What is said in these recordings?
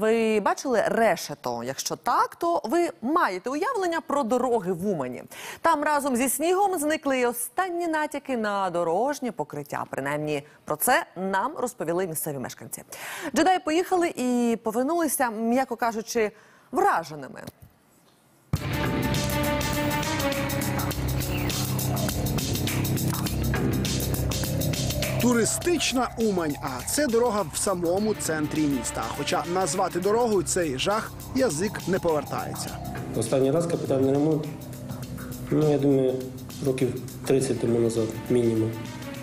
Ви бачили решето? Якщо так, то ви маєте уявлення про дороги в Умані. Там разом зі снігом зникли й останні натяки на дорожнє покриття. Принаймні про це нам розповіли місцеві мешканці. Джедаї поїхали і повернулися, м'яко кажучи, враженими. Туристична Умань, а це дорога в самому центрі міста. Хоча назвати дорогою цей жах язик не повертається. Останній раз капітальний ремонт, ну я думаю, років 30 тому назад, мінімум.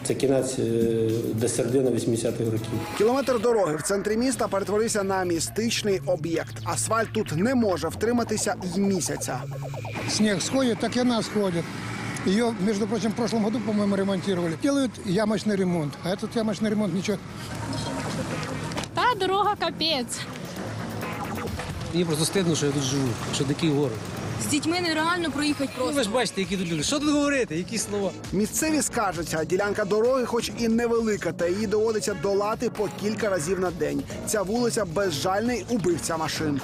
Це кінець е, до середини 80-х років. Кілометр дороги в центрі міста перетворився на містичний об'єкт. Асфальт тут не може втриматися й місяця. снег сходит, так и она сходит. Ее, между прочим, в прошлом году, по-моему, ремонтировали. Делают ямочный ремонт. А этот ямочный ремонт ничего. Та дорога капець. Мені просто стидно, що я тут живу, що такий город. З дітьми нереально проїхати Ну, ви просто. ж бачите, які тут люди. Що тут говорити, які слова? Місцеві скаржаться, ділянка дороги, хоч і невелика, та її доводиться долати по кілька разів на день. Ця вулиця безжальний убивця машин.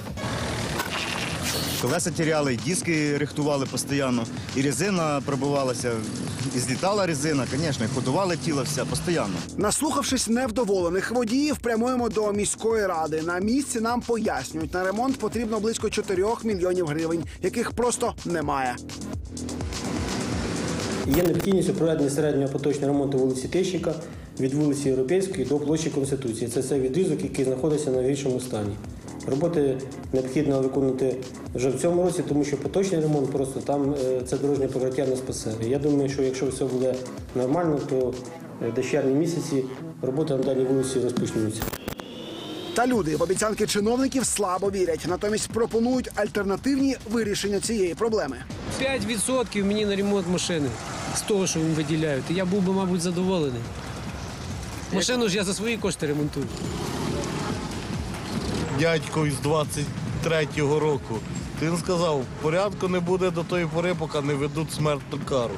Колеса тіряли, і диски рихтували постійно, і резина пробивалася, і злітала резина, звісно, і ходували тіло все постійно. Наслухавшись невдоволених водіїв, прямуємо до міської ради. На місці нам пояснюють, на ремонт потрібно близько 4 мільйонів гривень, яких просто немає. Є необхідність у проведенні середнього поточного ремонту вулиці Тищика від вулиці Європейської до площі Конституції. Це цей відрізок, який знаходиться на гіршому стані. Роботи необхідно виконати вже в цьому році, тому що поточний ремонт просто там е, це дорожнє покриття не спасе. Я думаю, що якщо все буде нормально, то е, в червні місяці роботи на даній вулиці розпочнуться. Та люди в обіцянки чиновників слабо вірять, натомість пропонують альтернативні вирішення цієї проблеми. 5% мені на ремонт машини з того, що їм виділяють. Я був би, мабуть, задоволений. Машину ж я за свої кошти ремонтую. Дядько із 23-го року. Він сказав, порядку не буде до тої пори, поки не ведуть смертну кару.